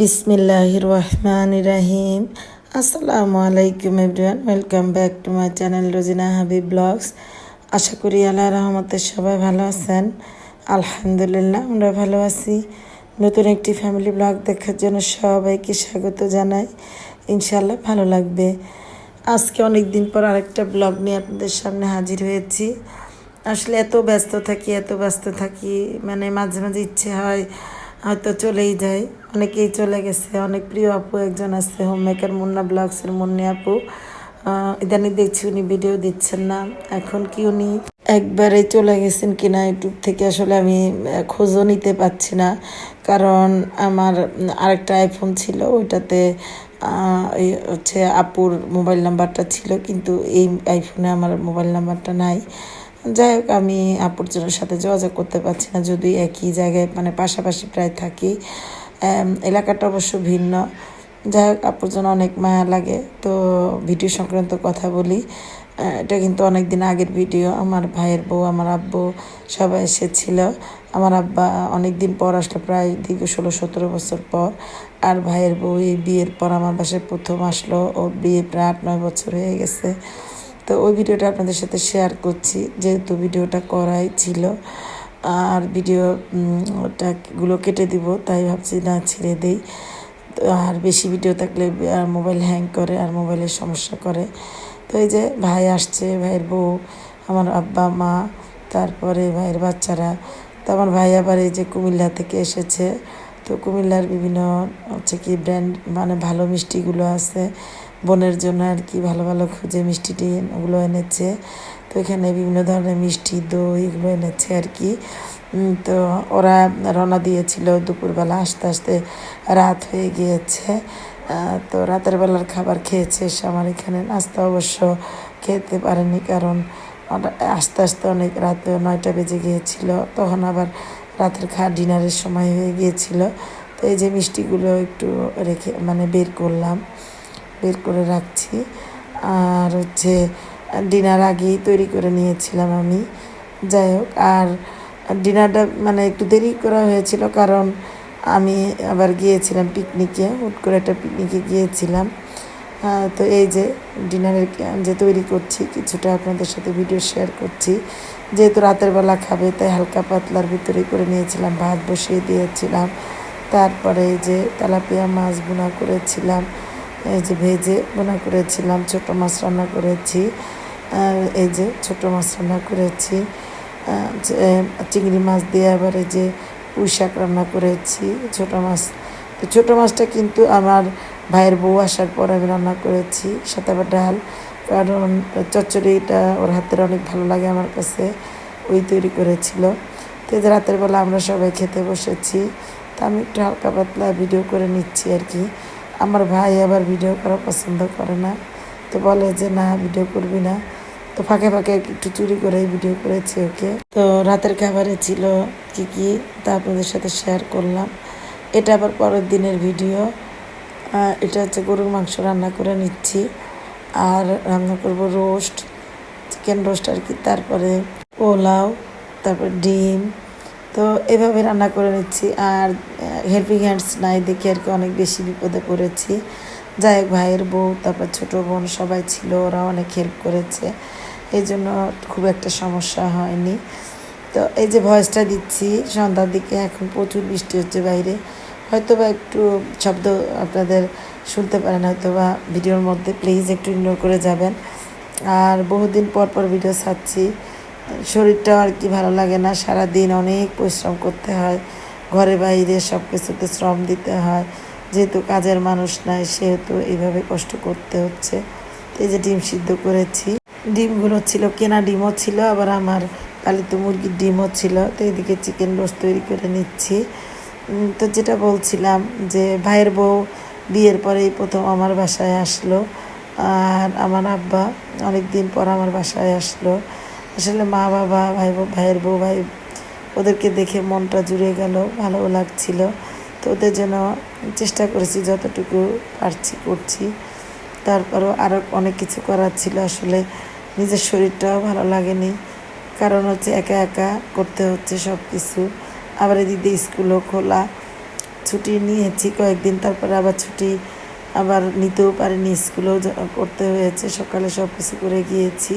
বিসমিল্লাহ রহমান রাহিম আসসালামু আলাইকুম everyone, welcome back to my channel Rozina Habib blogs. আশা করি আল্লাহ রহমতের সবাই ভালো আছেন। আলহামদুলিল্লাহ, আমরা ভালো আছি। নতুন একটি ফ্যামিলি ব্লগ দেখার জন্য সবাইকে স্বাগত জানাই। ইনশাল্লাহ ভালো লাগবে। আজকে অনেক দিন পর আরেকটা ব্লগ নিয়ে আপনাদের সামনে হাজির হয়েছি। আসলে এত ব্যস্ত থাকি, এত ব্যস্ত থাকি মানে মাঝে মাঝে ইচ্ছে হয় হয়তো চলেই যায়। অনেকেই চলে গেছে। অনেক প্রিয় আপু একজন আছে হোম মেকার মুন্না ব্লগসের মুন্নি আপু। ইদানিং দেখছি উনি ভিডিও দিচ্ছেন না। এখন কি উনি একবারে চলে গেছেন কিনা ইউটিউব থেকে আসলে আমি খোঁজও নিতে পারছি না। কারণ আমার আরেকটা আইফোন ছিল, ওইটাতে হচ্ছে আপুর মোবাইল নাম্বারটা ছিল, কিন্তু এই আইফোনে আমার মোবাইল নাম্বারটা নাই। যাই হোক, আমি আপুর জনের সাথে যোগাযোগ করতে পারছি না যদি একই জায়গায় মানে পাশাপাশি প্রায় থাকি। এলাকাটা অবশ্য ভিন্ন। যাই হোক আপুর জন্য অনেক মায়া লাগে, তো ভিডিও সংক্রান্ত কথা বলি। এটা কিন্তু অনেক দিন আগের ভিডিও। আমার ভাইয়ের বউ, আমার আব্বু সবাই এসেছিল। আমার আব্বা অনেক দিন পর আসলো, প্রায় দীর্ঘ ষোলো সতেরো বছর পর। আর ভাইয়ের বউ এই বিয়ের পর আমার বাসায় প্রথম আসলো। ওর বিয়ে প্রায় আট নয় বছর হয়ে গেছে। তো ওই ভিডিওটা আপনাদের সাথে শেয়ার করছি যেহেতু ভিডিওটা করাই ছিল। আর ভিডিও উম, ওটা গুলো কেটে দিব তাই ভাবছি না ছেড়ে দেই। আর বেশি ভিডিও থাকলে আর মোবাইল হ্যাং করে আর মোবাইলের সমস্যা করে। তো এই যে ভাই আসছে ভাইয়ের বউ আমার আব্বা মা তারপরে ভাইয়ের বাচ্চারা। তো আমার ভাই আবার এই যে কুমিল্লা থেকে এসেছে। তো কুমিল্লার বিভিন্ন হচ্ছে কি ব্র্যান্ড মানে ভালো মিষ্টিগুলো আছে। বোনের জন্য আর কি ভালো ভালো খুঁজে মিষ্টিটি ওগুলো এনেছে। তো এখানে বিভিন্ন ধরনের মিষ্টি, দই এগুলো এনেছে আর কি। তো ওরা রওনা দিয়েছিল দুপুরবেলা, আসতে আসতে রাত হয়ে গিয়েছে। তো রাতের বেলার খাবার খেয়েছে এসে আমার এখানে। নাস্তা অবশ্য খেতে পারেনি কারণ আস্তে আস্তে অনেক রাত নয়টা বেজে গিয়েছিল। তখন আবার রাতের খা, ডিনারের সময় হয়ে গিয়েছিল। তো এই যে মিষ্টিগুলো একটু রেখে মানে বের করলাম। বের করে রাখছি। আর হচ্ছে, ডিনার আগেই তৈরি করে নিয়েছিলাম আমি। যাই হোক, আর ডিনারটা মানে একটু দেরি করা হয়েছিল কারণ আমি আবার গিয়েছিলাম পিকনিকে, হুট করে একটা পিকনিকে গিয়েছিলাম। তো এই যে ডিনারের যে তৈরি করছি, কিছুটা আপনাদের সাথে ভিডিও শেয়ার করছি। যেহেতু রাতের বেলা খাবে, তাই হালকা পাতলার ভিতরে করে নিয়েছিলাম, ভাত বসিয়ে দিয়েছিলাম। তারপরে এই যে তেলাপিয়া মাছ বোনা করেছিলাম। এই যে ভেজে বোনা করেছিলাম, ছোট মাছ রান্না করেছি এই যে ছোট মাছ রান্না করেছি চিংড়ি মাছ দিয়ে আবার এই যে পুঁই শাক রান্না করেছি, ছোট মাছ। তো ছোট মাছটা কিন্তু আমার ভাইয়ের বউ আসার পর আমি রান্না করেছি, সাথে আবার ডাল, কারণ চচ্চড়িটা ওর হাতের অনেক ভালো লাগে আমার কাছে, ওই তৈরি করেছিল। তো যে রাতের বেলা আমরা সবাই খেতে বসেছি, তা আমি একটু হালকা পাতলা ভিডিও করে নিচ্ছি আর কি। আমার ভাই আবার ভিডিও করা পছন্দ করে না। তো বলে যে, না, ভিডিও করবি না। তো ফাঁকে ফাঁকে একটু চুরি করে ভিডিও করেছি ওকে। তো রাতের খাবারে ছিল কি কি, তা আপনাদের সাথে শেয়ার করলাম। এটা আবার পরের দিনের ভিডিও। এটা হচ্ছে গরুর মাংস রান্না করে নিচ্ছি। আর রান্না করব রোস্ট চিকেন রোস্ট আর কি। তারপরে পোলাও, তারপর ডিম তো এভাবে রান্না করে নিচ্ছি আর হেল্পিং হ্যান্ডস নাই দেখে আর কি অনেক বেশি বিপদে পড়েছি। যাই হোক, ভাইয়ের বউ, তারপর ছোটো বোন সবাই ছিল, ওরা অনেক হেল্প করেছে। এই জন্য খুব একটা সমস্যা হয়নি। তো এই যে ভয়েসটা দিচ্ছি, সন্ধ্যার দিকে এখন প্রচুর বৃষ্টি হচ্ছে বাইরে। হয়তো বা একটু শব্দ আপনাদের শুনতে পারেন হয়তো বা ভিডিওর মধ্যে প্লিজ একটু ইগনোর করে যাবেন। আর বহুদিন পর পর ভিডিও ছাড়ছি। শরীরটাও আর কি ভালো লাগে না। সারা দিন অনেক পরিশ্রম করতে হয়। ঘরে বাইরে সব কিছুতে শ্রম দিতে হয়। যেহেতু কাজের মানুষ নাই, সেহেতু এইভাবে কষ্ট করতে হচ্ছে। এই যে ডিম সিদ্ধ করেছি। ডিমগুলো ছিল, কেনা ডিমও ছিল, আবার আমার পালিত মুরগির ডিমও ছিল। তো এদিকে চিকেন রোস্ট তৈরি করে নিচ্ছি। তো যেটা বলছিলাম যে ভাইয়ের বউ বিয়ের পরেই প্রথম আমার বাসায় আসলো। আর আমার আব্বা অনেক দিন পর আমার বাসায় আসলো। আসলে মা বাবা, ভাই ভাইয়ের বউ, ভাই ওদেরকে দেখে মনটা জুড়ে গেল, ভালো লাগছিল। তো ওদের জন্য চেষ্টা করেছি যতটুকু পারছি, করছি। তারপরও আরও অনেক কিছু করার ছিল আসলে। নিজের শরীরটাও ভালো লাগেনি। কারণ হচ্ছে একা একা করতে হচ্ছে সব কিছু আবার এদিক স্কুলও খোলা। ছুটি নিয়েছি কয়েকদিন, তারপরে আবার ছুটি। আবার নিতেও পারিনি, স্কুলেও করতে হয়েছে। সকালে সব কিছু করে গিয়েছি।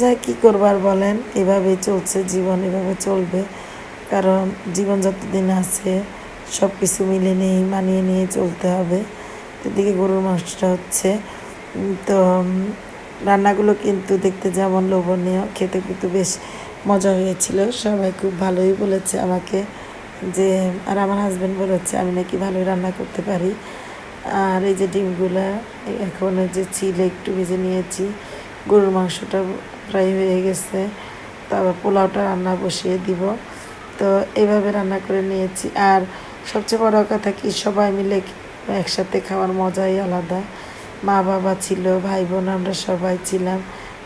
যাই কী করবার বলেন, এভাবেই চলছে জীবন, এভাবে চলবে। কারণ জীবন যতদিন আছে সব কিছু মিলে নিয়ে, মানিয়ে নিয়ে চলতে হবে। এদিকে গরুর মাংসটা হচ্ছে তো রান্নাগুলো কিন্তু দেখতে যেমন লোভনীয়, খেতে কিন্তু বেশ মজা হয়েছিল। সবাই খুব ভালোই বলেছে আমাকে যে, আর আমার হাজব্যান্ড বলেছে, আমি নাকি ভালোই রান্না করতে পারি। আর এই যে ডিমগুলা এখন যে চিলে একটু ভেজে নিয়েছি। গরুর মাংসটা প্রায় হয়ে গেছে। তারপর পোলাওটা রান্না বসিয়ে দিব। তো এইভাবে রান্না করে নিয়েছি। আর সবচেয়ে বড় কথা কি, সবাই মিলে একসাথে খাওয়ার মজাই আলাদা। মা বাবা ছিল ভাই বোন আমরা সবাই ছিলাম,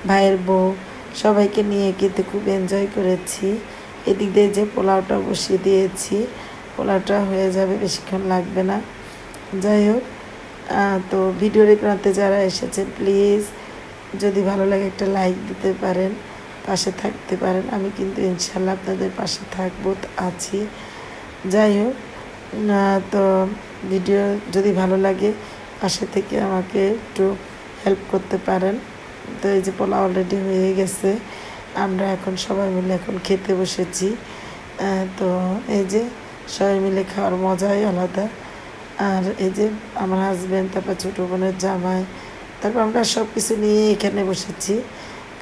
ভাইয়ের বউ। সবাইকে নিয়ে কিন্তু খুব এনজয় করেছি। এদিক দিয়ে যে পোলাওটা বসিয়ে দিয়েছি, পোলাওটা হয়ে যাবে বেশিক্ষণ লাগবে না। যাই হোক তো ভিডিওর প্রান্তে যারা এসেছেন প্লিজ যদি ভালো লাগে একটা লাইক দিতে পারেন, পাশে থাকতে পারেন। আমি কিন্তু ইনশাল্লাহ আপনাদের পাশে থাকব, আছি। যাই হোক তো ভিডিও যদি ভালো লাগে, পাশে থেকে আমাকে একটু হেল্প করতে পারেন। তো এই যে পোলা অলরেডি হয়ে গেছে, আমরা এখন সবাই মিলে এখন খেতে বসেছি। তো এই যে সবাই মিলে খাওয়ার মজাই আলাদা। আর এই যে আমার হাজব্যান্ড তারপর ছোটো বোনের জামাই তারপর আমরা সব কিছু নিয়ে এখানে বসেছি।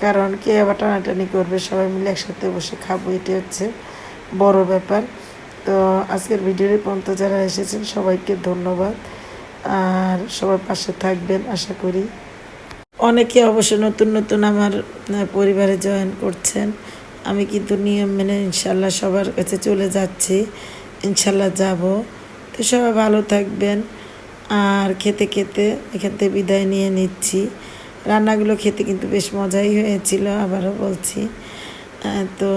কারণ কে আবার টানাটানি করবে? সবাই মিলে একসাথে বসে খাব এটি হচ্ছে বড় ব্যাপার। তো আজকের ভিডিওর পর্যন্ত যারা এসেছেন, সবাইকে ধন্যবাদ। আর সবার পাশে থাকবেন, আশা করি। অনেকে অবশ্য নতুন নতুন আমার পরিবারে জয়েন করছেন। আমি কিন্তু নিয়ম মেনে ইনশাল্লাহ সবার কাছে চলে যাচ্ছি। ইনশাল্লাহ যাব। তো সবাই ভালো থাকবেন। আর খেতে খেতে এখান থেকে বিদায় নিয়ে নিচ্ছি। রান্নাগুলো খেতে কিন্তু বেশ মজাই হয়েছিল, আবারও বলছি। তো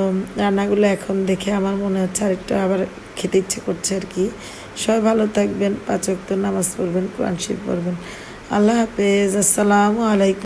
রান্নাগুলো এখন দেখে আমার মনে হচ্ছে আরেকটা আবার খেতে ইচ্ছে করছে আর কি। সবাই ভালো থাকবেন পাচক তো নামাজ পড়বেন, কোরআন শিব পড়বেন। আল্লাহ হাফেজ, আসসালামু আলাইকুম।